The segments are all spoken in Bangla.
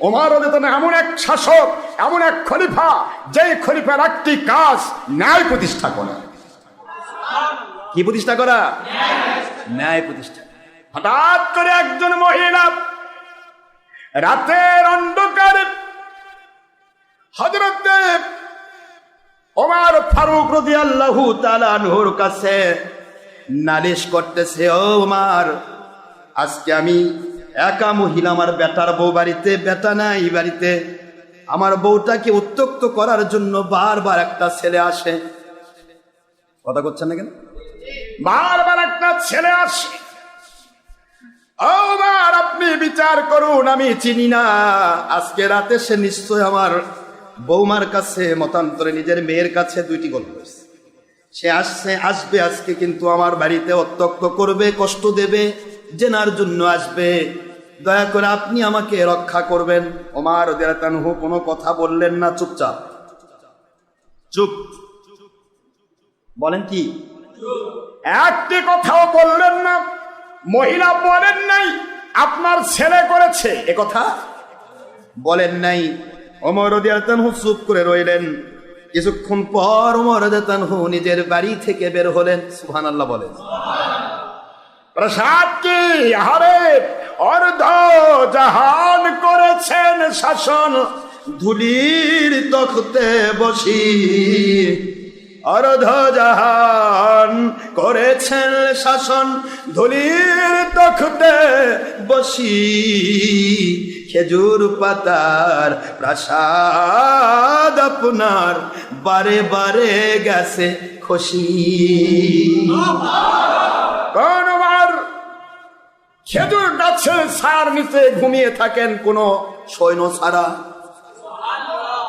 ওমার এমন এক শাসক, এমন এক খলিফা, যেই খলিফার একটি কাজ ন্যায় প্রতিষ্ঠা করা। কি প্রতিষ্ঠা করা? ন্যায় প্রতিষ্ঠা। হঠাৎ করে একজন মহিলা রাতের অন্ধকারে হজরত ওমার ফারুক রাদিয়াল্লাহু তাআলা আনহুর কাছে নালিশ করতেছে ওমর, আজকে আমি একা মহিলা আমার বেটার বউ বাড়িতে, বেটা নাই বাড়িতে। আমার বউটাকে উত্তক্ত করার জন্য বারবার একটা ছেলে আসে। কথা করছেন না কেন? বারবার একটা ছেলে আসে। আপনি বিচার করুন, আমি চিনি না। আজকে রাতে সে নিশ্চয় আমার বৌমার কাছে মতান্তরে নিজের মেয়ের কাছে দুইটি গল্প সে আসছে, আসবে আজকে, কিন্তু আমার বাড়িতে অত্যক্ত করবে, কষ্ট দেবে, জেনার জন্য আসবে। দয়া করে আপনি আমাকে রক্ষা করবেন। ওমার দেরাতানহু কোনো কথা বললেন না, চুপচাপ। চুপ। বলেন কি? একটি কথাও বললেন না। মহিলা বলেন নাই, আপনার ছেলে করেছে। এ কথা? বলেন নাই। অমর তানহু চুপ করে রইলেন। কিছুক্ষণ পর অমর তানহু নিজের বাড়ি থেকে বের হলেন। সুহান আল্লাহ বলেন। প্রসাদ কি? আরে অর্ধ জাহান করেছেন শাসন। ধুলির তখতে বসি। অর্ধ জাহান করেছেন শাসন। ধুলির তখতে বসি। খেজুর পাতার প্রাসাদ আপনার বারে বারে গেছে খুশি কোনবার খেজুর গাছের ছায়ার নিচে ঘুমিয়ে থাকেন কোন সৈন্য ছাড়া। আল্লাহ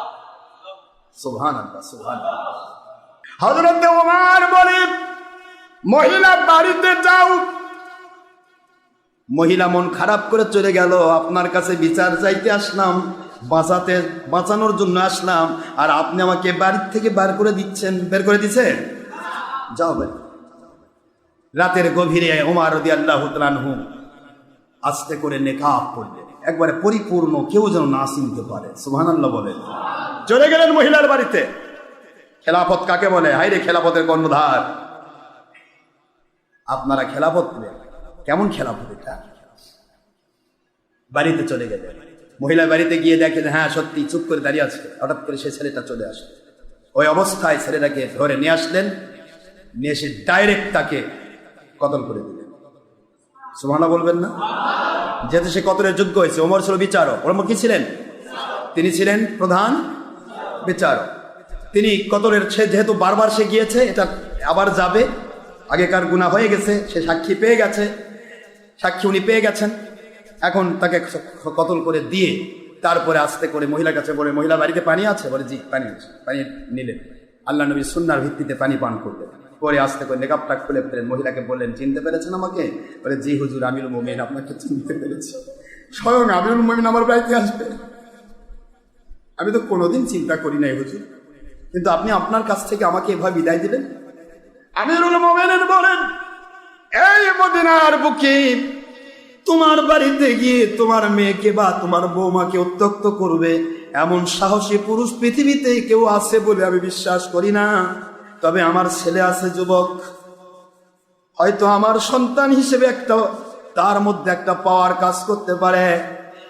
সুভান হজরত ওমার বলে, মহিলা বাড়িতে যাও। মহিলা মন খারাপ করে চলে গেল। আপনার কাছে বিচার চাইতে আসলাম, বাঁচাতে, বাঁচানোর জন্য আসলাম, আর আপনি আমাকে বাড়ির থেকে বার করে দিচ্ছেন, বের করে দিচ্ছেন যাও বের রাতের গভীরে ওমার রদি আল্লাহ তালানহু আস্তে করে নেকাব করলেন একবারে পরিপূর্ণ, কেউ যেন না চিনতে পারে। সুহান আল্লাহ বলেন চলে গেলেন মহিলার বাড়িতে। খেলাফত কাকে বলে? হাইরে খেলাফতের কর্ণধার। আপনারা খেলাফত নেবেন কেমন খেলাফত এটা? বাড়িতে চলে গেলে মহিলা বাড়িতে গিয়ে দেখে হ্যাঁ সত্যি, চুপ করে দাঁড়িয়ে আছে। হঠাৎ করে সে ছেলেটা চলে আসে ওই অবস্থায় ছেলেটাকে ধরে নিয়ে আসলেন। নিয়ে এসে ডাইরেক্ট তাকে কতল করে দিলেন। সুমানা বলবেন না? যেহেতু সে কতলের যোগ্য হয়েছে? ওমর ছিল বিচারক। ওমর কি ছিলেন? তিনি ছিলেন প্রধান বিচারক। তিনি কতলের সে যেহেতু বারবার সে গিয়েছে, এটা আবার যাবে। আগেকার গুণা হয়ে গেছে, সে সাক্ষী পেয়ে গেছে। সাক্ষী উনি পেয়ে গেছেন। এখন তাকে কতল করে দিয়ে তারপরে আস্তে করে মহিলার কাছে বলে, মহিলা বাড়িতে পানি আছে? বলে, জি, পানি আছে। পানি নিলেন। আল্লাহ নবী সুন্নার ভিত্তিতে পানি পান করলেন। পরে আসতে করে নেকাপটা খুলে ফেলেন, মহিলাকে বললেন, চিনতে পেরেছেন আমাকে? বলে, জি হুজুর আমির মোমেন, আপনাকে চিনতে পেরেছি। স্বয়ং আমিরুল মমিন আমার বাড়িতে আসবে। আমি তো কোনোদিন চিন্তা করি নাই হুজুর, কিন্তু আপনি আপনার কাছ থেকে আমাকে এভাবে বিদায় দিলেন আমিরুল মোমেনের বলেন, এই মদিনার বুকে তোমার বাড়িতে গিয়ে তোমার মেয়েকে বা তোমার বৌমাকে উত্তক্ত করবে। এমন সাহসী পুরুষ পৃথিবীতে কেউ আছে বলে আমি বিশ্বাস করি না। তবে আমার ছেলে আছে যুবক। হয়তো আমার সন্তান হিসেবে একটা, তার মধ্যে একটা পাওয়ার কাজ করতে পারে।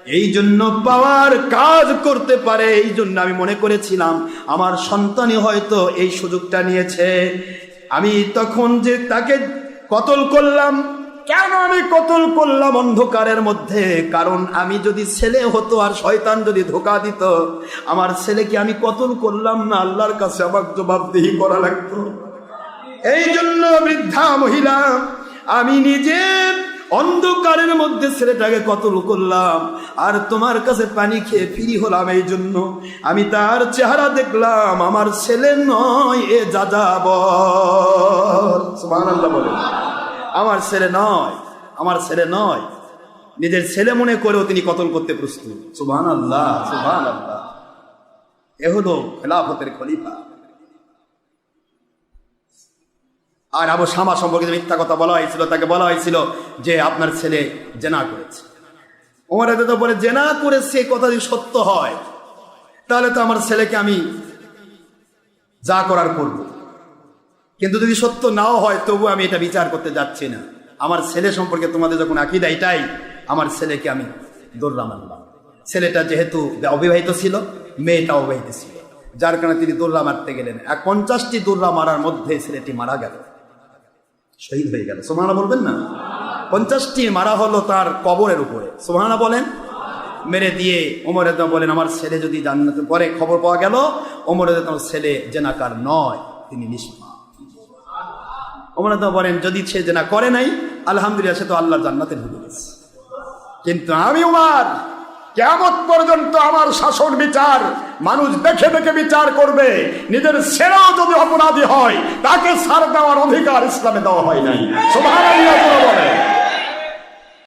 এই জন্য পাওয়ার কাজ করতে পারে এই জন্য আমি মনে করেছিলাম, আমার সন্তানই হয়তো এই সুযোগটা নিয়েছে। আমি তখন যে তাকে কতল করলাম কেন আমি কতল করলাম অন্ধকারের মধ্যে? কারণ আমি যদি ছেলে হতো আর শয়তান যদি ধোকা দিত, আমার ছেলেকে আমি কতল করলাম না, আল্লাহর কাছে আমার জবাবদিহি করা লাগতো। এই জন্য বৃদ্ধা মহিলা, আমি নিজে অন্ধকারের মধ্যে ছেলেটাকে কতল করলাম, আর তোমার কাছে পানি খেয়ে ফিরি হলাম এই জন্য আমি তার চেহারা দেখলাম, আমার ছেলে নয়, এ যা যাব বলে আমার ছেলে নয়, আমার ছেলে নয়। নিজের ছেলে মনে করেও তিনি কতল করতে প্রস্তুত। সুবহান আল্লাহ সুবহান আল্লাহ এ হলো খেলাফতের খলিফা। আর আবু শামা সম্পর্কে মিথ্যা কথা বলা হয়েছিল, তাকে বলা হয়েছিল যে আপনার ছেলে জেনা করেছে। ওমর তো বলে, জেনা করেছে কথা যদি সত্য হয়, তাহলে তো আমার ছেলেকে আমি যা করার করব। কিন্তু যদি সত্য নাও হয় তবু আমি এটা বিচার করতে যাচ্ছি না। আমার ছেলে সম্পর্কে তোমাদের যখন আকিদা এটাই, আমার ছেলেকে আমি দৌড়া মানলাম। ছেলেটা যেহেতু অবিবাহিত ছিল, মেয়েটা অবিবাহিত ছিল। যার কারণে তিনি দৌড়া মারতে গেলেন। এক পঞ্চাশটি দৌড়া মারার মধ্যে ছেলেটি মারা গেল। শহীদ হয়ে গেল। সোমানা বলবেন না? পঞ্চাশটি মারা হলো তার কবরের উপরে। সোমানা বলেন? মেরে দিয়ে ওমর বলেন, আমার ছেলে যদি জান্নাতে পরে খবর পাওয়া গেল, ওমর ছেলে জেনাকার নয়। তিনি নিষ্পা ওমর তো বলেন, যদি সে জেনা করে নাই, আলহামদুলিল্লাহ সে তো আল্লাহ জান্নাতে ঢুকে গেছে। কিন্তু আমি, উমার কেমন পর্যন্ত আমার শাসন, বিচার, মানুষ দেখে দেখে বিচার করবে। নিজের সেরাও যদি অপরাধী হয়, তাকে সার দেওয়ার অধিকার ইসলামে দেওয়া হয় নাই। সুবহানাল্লাহ বলে